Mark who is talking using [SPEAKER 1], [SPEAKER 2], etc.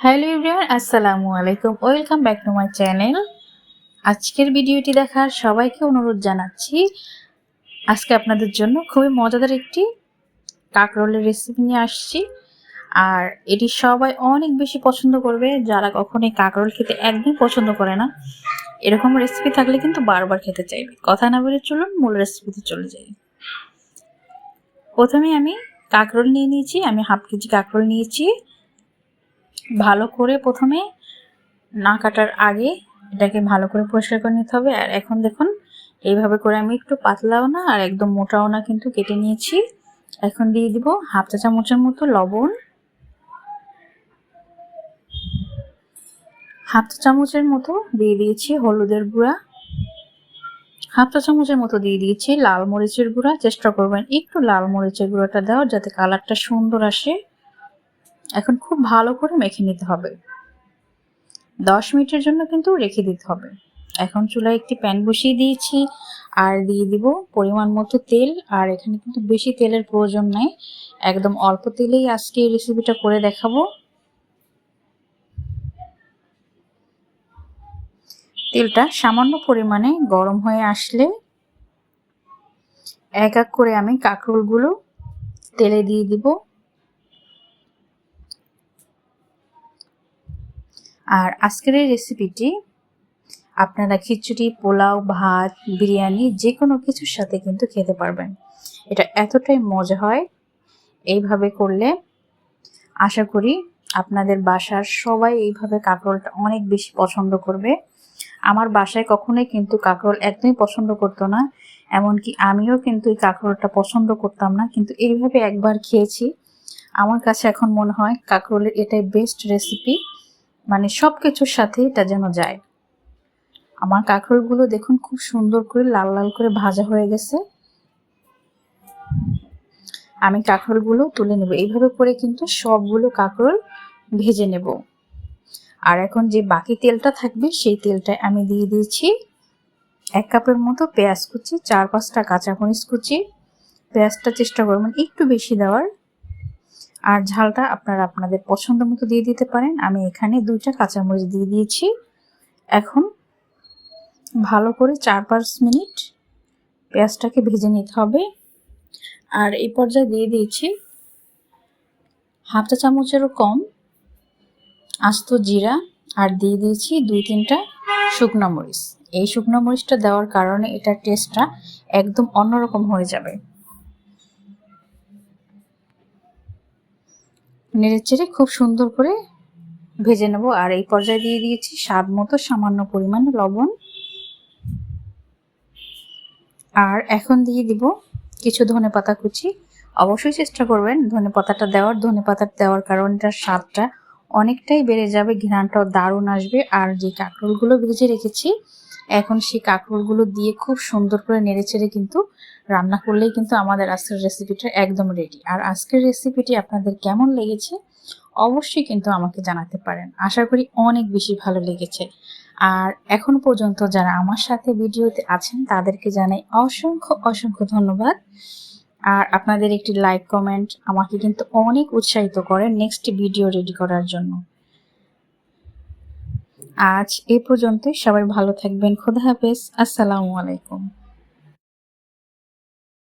[SPEAKER 1] Hello everyone, আসসালামু আলাইকুম। Welcome back to my channel. আজকের ভিডিওটি দেখার সবাইকে অনুরোধ জানাচ্ছি। আজকে আপনাদের জন্য খুবই মজাদার একটি কাকরোলের রেসিপি নিয়ে আসছি। আর এটি সবাই অনেক বেশি পছন্দ করবে। যারা কখনোই কাকরোল খেতে একদম পছন্দ করে না, এরকম রেসিপি থাকলে কিন্তু বারবার খেতে চাইবে। কথা না বলে চলুন মূল রেসিপিতে চলে যাই। প্রথমে আমি কাকরোল নিয়ে নিয়েছি। আমি হাফ কেজি কাকরোল নিয়েছি। ভালো করে প্রথমে না কাটার আগে এটাকে ভালো করে পরিষ্কার করে নিতে হবে। আর এখন দেখুন, এইভাবে করে আমি একটু পাতলাও না, আর একদম মোটাও না কিন্তু কেটে নিয়েছি। এখন দিয়ে দিব হাফ চা চামচের মতো লবণ। হাফ চা চামচের মতো দিয়ে দিয়েছি হলুদের গুঁড়া। হাফ চা চামচের মতো দিয়ে দিয়েছি লাল মরিচের গুঁড়া। চেষ্টা করবেন একটু লাল মরিচের গুঁড়াটা দেওয়ার যাতে কালারটা সুন্দর আসে। এখন খুব ভালো করে মেখে নিতে হবে। দশ মিনিটের জন্য কিন্তু রেখে দিতে হবে। এখন চুলায় একটি প্যান বসিয়ে দিয়েছি আর দিয়ে দিব পরিমাণ মতো তেল। আর এখানে কিন্তু বেশি তেলের প্রয়োজন নাই। একদম অল্প তেলেই আজকে এই রেসিপিটা করে দেখাবো। তেলটা সামান্য পরিমাণে গরম হয়ে আসলে এক এক করে আমি কাঁকরোলগুলো তেলে দিয়ে দিব। আর আজকের এই রেসিপিটি আপনারা খিচুড়ি, পোলাও, ভাত, বিরিয়ানি যে কোনো কিছুর সাথে কিন্তু খেতে পারবেন। এটা এতটাই মজা হয়। এইভাবে করলে আশা করি আপনাদের বাসার সবাই এইভাবে কাঁকরোলটা অনেক বেশি পছন্দ করবে। আমার বাসায় কখনোই কিন্তু কাঁকরোল একদমই পছন্দ করতো না, এমনকি আমিও কিন্তু এই কাঁকরোলটা পছন্দ করতাম না, কিন্তু এইভাবে একবার খেয়েছি। আমার কাছে এখন মনে হয় কাঁকরোলের এটাই বেস্ট রেসিপি মানে সব কিছুর সাথে এটা যেন যায়। আমার কাঁকরোলগুলো দেখুন খুব সুন্দর করে লাল লাল করে ভাজা হয়ে গেছে। আমি কাঁকরোলগুলো তুলে নেব। এইভাবে করে কিন্তু সবগুলো কাঁকরোল ভেজে নেব। আর এখন যে বাকি তেলটা থাকবে, সেই তেলটায় আমি দিয়ে দিয়েছি এক কাপের মতো পেঁয়াজ কুচি, চার পাঁচটা কাঁচামরিচ কুচি। পেঁয়াজটা চেষ্টা করবেন একটু বেশি দেওয়ার। আর ঝালটা আপনারা আপনাদের পছন্দ মতো দিয়ে দিতে পারেন। আমি এখানে দুইটা কাঁচামরিচ দিয়ে দিয়েছি। এখন ভালো করে চার পাঁচ মিনিট পেঁয়াজটাকে ভেজে নিতে হবে। আর এই পর্যায়ে দিয়ে দিয়েছি হাফ চা চামচেরও কম আস্ত জিরা আর দিয়ে দিয়েছি দুই তিনটা শুকনো মরিচ। এই শুকনো মরিচটা দেওয়ার কারণে এটার টেস্টটা একদম অন্যরকম হয়ে যাবে। নেড়ে চেড়ে খুব সুন্দর করে ভেজে নেব। আর এই পর্যায়ে দিয়ে দিয়েছি স্বাদ মতো সামান্য পরিমাণ লবণ। আর এখন দিয়ে দিব কিছু ধনে পাতা কুচি। অবশ্যই চেষ্টা করবেন ধনে পাতাটা দেওয়ার। ধনে পাতা দেওয়ার কারণে এটার স্বাদটা অনেকটাই বেড়ে যাবে, ঘ্রাণটাও দারুণ আসবে। আর যে কাঁকরোলগুলো ভেজে রেখেছি এখন সেই কাঁকরোলগুলো দিয়ে খুব সুন্দর করে নেড়ে চেড়ে কিন্তু রান্না করলেই কিন্তু আমাদের আজকের রেসিপিটা একদম রেডি আর আজকের রেসিপিটি আপনাদের কেমন লেগেছে? অবশ্যই কিন্তু আমাকে জানাতে পারেন। আশা করি অনেক বেশি ভালো লেগেছে। আর এখন পর্যন্ত যারা আমার সাথে ভিডিওতে আছেন, তাদেরকে জানাই অসংখ্য অসংখ্য ধন্যবাদ। আর আপনাদের একটি লাইক কমেন্ট আমাকে কিন্তু অনেক উৎসাহিত করে নেক্সট ভিডিও রেডি করার জন্য। আজ এ পর্যন্তই। সবাই ভালো থাকবেন। খোদা হাফেজ। আসসালামু আলাইকুম।